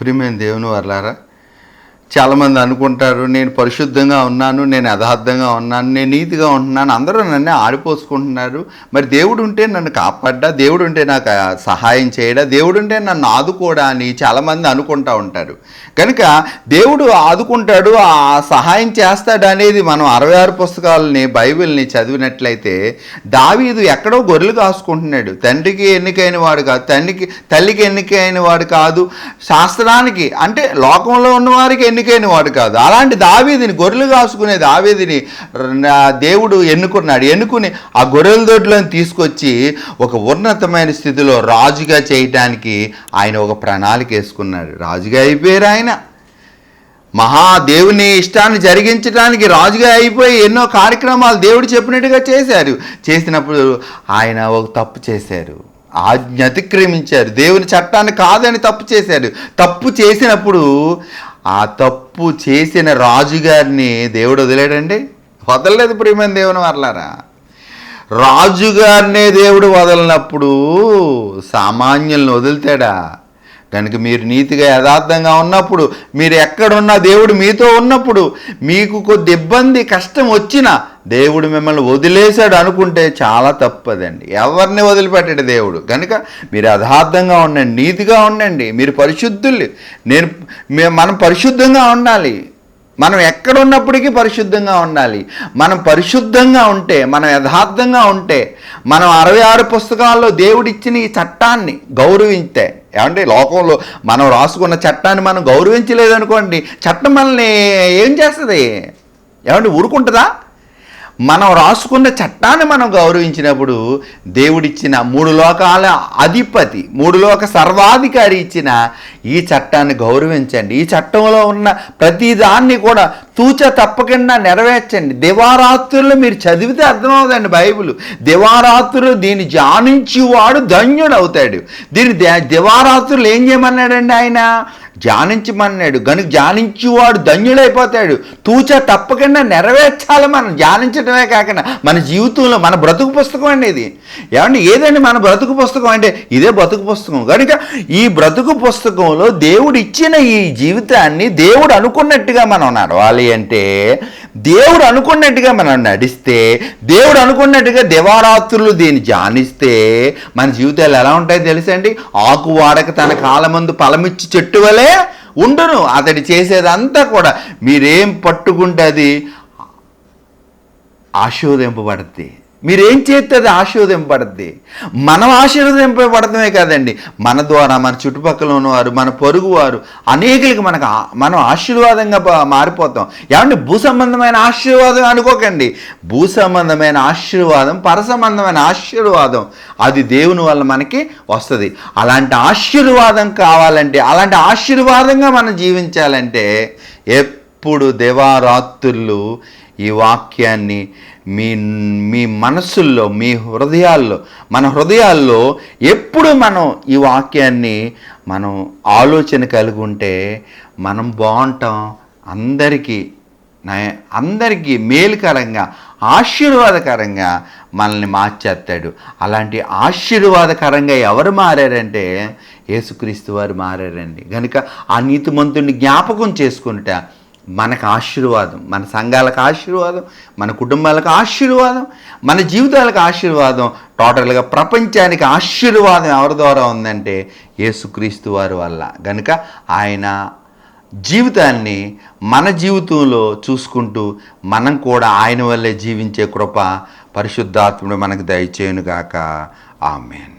ప్రియమైన దేవుని వర్లారా చాలామంది అనుకుంటారు నేను పరిశుద్ధంగా ఉన్నాను నేను యథార్థంగా ఉన్నాను నేను నీతిగా ఉంటున్నాను అందరూ నన్ను ఆడిపోసుకుంటున్నారు మరి దేవుడు ఉంటే నన్ను కాపాడ్డా దేవుడు ఉంటే నాకు సహాయం చేయడా దేవుడు ఉంటే నన్ను ఆదుకోడా అని చాలామంది అనుకుంటా ఉంటారు. కనుక దేవుడు ఆదుకుంటాడు ఆ సహాయం చేస్తాడు అనేది మనం అరవై ఆరు పుస్తకాలని బైబిల్ని చదివినట్లయితే దావీదు ఎక్కడో గొర్రెలు కాసుకుంటున్నాడు. తండ్రికి ఎన్నికైన వాడు కాదు తండ్రికి తల్లికి ఎన్నికైన వాడు కాదు. శాస్త్రానికి అంటే లోకంలో ఉన్నవారికి ఎన్నికైన వాడు కాదు. అలాంటి దావీదిని గొర్రెలు కాసుకునే దావీదిని దేవుడు ఎన్నుకున్నాడు. ఎన్నుకుని ఆ గొర్రెల దొడ్లను తీసుకొచ్చి ఒక ఉన్నతమైన స్థితిలో రాజుగా చేయటానికి ఆయన ఒక ప్రణాళిక వేసుకున్నాడు. రాజుగా అయిపోయారు ఆయన. మహాదేవుని ఇష్టాన్ని జరిగించడానికి రాజుగా అయిపోయి ఎన్నో కార్యక్రమాలు దేవుడు చెప్పినట్టుగా చేశారు. చేసినప్పుడు ఆయన ఒక తప్పు చేశారు. ఆజ్ఞ అతిక్రమించారు. దేవుని చట్టాన్ని కాదని తప్పు చేశారు. తప్పు చేసినప్పుడు ఆ తప్పు చేసిన రాజుగారిని దేవుడు వదిలేడండి? వదలలేదు ప్రియమైన దేవుని వర్లారా. రాజుగారినే దేవుడు వదలనప్పుడు సామాన్యులను వదులుతాడా? కనుక మీరు నీతిగా యథార్థంగా ఉన్నప్పుడు మీరు ఎక్కడున్నా దేవుడు మీతో ఉన్నప్పుడు మీకు కొద్ది ఇబ్బంది కష్టం వచ్చినా దేవుడు మిమ్మల్ని వదిలేశాడు అనుకుంటే చాలా తప్పదండి. ఎవరిని వదిలిపెట్టాడు దేవుడు. కనుక మీరు యథార్థంగా ఉండండి నీతిగా ఉండండి. మీరు పరిశుద్ధులు నేను మనం పరిశుద్ధంగా ఉండాలి. మనం ఎక్కడున్నప్పటికీ పరిశుద్ధంగా ఉండాలి. మనం పరిశుద్ధంగా ఉంటే మనం యథార్థంగా ఉంటే మనం అరవై ఆరు పుస్తకాల్లో దేవుడిచ్చిన ఈ చట్టాన్ని గౌరవించే ఏమంటే లోకంలో మనం రాసుకున్న చట్టాన్ని మనం గౌరవించలేదనుకోండి చట్టం మనల్ని ఏం చేస్తుంది? ఏమంటే ఊరుకుంటుందా? మనం రాసుకున్న చట్టాన్ని మనం గౌరవించినప్పుడు దేవుడిచ్చిన మూడు లోకాల అధిపతి మూడు లోక సర్వాధికారి ఇచ్చిన ఈ చట్టాన్ని గౌరవించండి. ఈ చట్టంలో ఉన్న ప్రతిదాన్ని కూడా తూచ తప్పకుండా నెరవేర్చండి. దివారాత్రులు మీరు చదివితే అర్థమవుతుందండి బైబిల్. దివారాత్రులు దీన్ని ధ్యానించేవాడు ధన్యుడు అవుతాడు దీన్ని దివారాత్రులు ఏం చేయమన్నాడండి ఆయన? ధ్యానించమన్నాడు. గనుక ధ్యానించేవాడు ధన్యుడైపోతాడు. తూచ తప్పకుండా నెరవేర్చాలి మనం. ధ్యానించడమే కాకుండా మన జీవితంలో మన బ్రతుకు పుస్తకం అండి ఇది. ఏమండి ఏదండి మన బ్రతుకు పుస్తకం అంటే? ఇదే బ్రతుకు పుస్తకం. కనుక ఈ బ్రతుకు పుస్తకంలో దేవుడు ఇచ్చిన ఈ జీవితాన్ని దేవుడు అనుకున్నట్టుగా మనం నడవాలి అంటే దేవుడు అనుకున్నట్టుగా మనం నడిస్తే దేవుడు అనుకున్నట్టుగా దివారాత్రులు దీన్ని ధ్యానిస్తే మన జీవితాలు ఎలా ఉంటాయో తెలుసండి? ఆకు వాడక తన కాలమందు పలమిచ్చి చెట్టు వలె ఉండును. అతడి చేసేదంతా కూడా మీరేం పట్టుకుంటే అది ఆశీర్వదింపబడుద్ది. మీరేం చేస్తే అది ఆశీర్వదింపబడుద్ది మనం ఆశీర్వదింపబడటమే కాదండి. మన ద్వారా మన చుట్టుపక్కల ఉన్నవారు మన పొరుగువారు అనేకులకి మనకు మనం ఆశీర్వాదంగా మారిపోతాం. ఏమంటే భూ సంబంధమైన ఆశీర్వాదం అనుకోకండి. భూ సంబంధమైన ఆశీర్వాదం పర సంబంధమైన ఆశీర్వాదం అది దేవుని వల్ల మనకి వస్తుంది. అలాంటి ఆశీర్వాదం కావాలంటే అలాంటి ఆశీర్వాదంగా మనం జీవించాలంటే ఎప్పుడు దేవారాత్రులు ఈ వాక్యాన్ని మీ మీ మనస్సుల్లో మీ హృదయాల్లో మన హృదయాల్లో ఎప్పుడు మనం ఈ వాక్యాన్ని మనం ఆలోచన కలిగి ఉంటే మనం బాగుంటాం అందరికీ అందరికీ మేలుకరంగా ఆశీర్వాదకరంగా మనల్ని మార్చేస్తాడు. అలాంటి ఆశీర్వాదకరంగా ఎవరు మారారంటే యేసుక్రీస్తు వారు మారారండి. కనుక ఆ నీతిమంతుని జ్ఞాపకం చేసుకుంటా మనకు ఆశీర్వాదం మన సంఘాలకు ఆశీర్వాదం మన కుటుంబాలకు ఆశీర్వాదం మన జీవితాలకు ఆశీర్వాదం టోటల్గా ప్రపంచానికి ఆశీర్వాదం ఎవరి ద్వారా ఉందంటే యేసుక్రీస్తు వారి వల్ల. కనుక ఆయన జీవితాన్ని మన జీవితంలో చూసుకుంటూ మనం కూడా ఆయన వల్లే జీవించే కృప పరిశుద్ధాత్ముడు మనకు దయచేయునుగాక. ఆమెన్.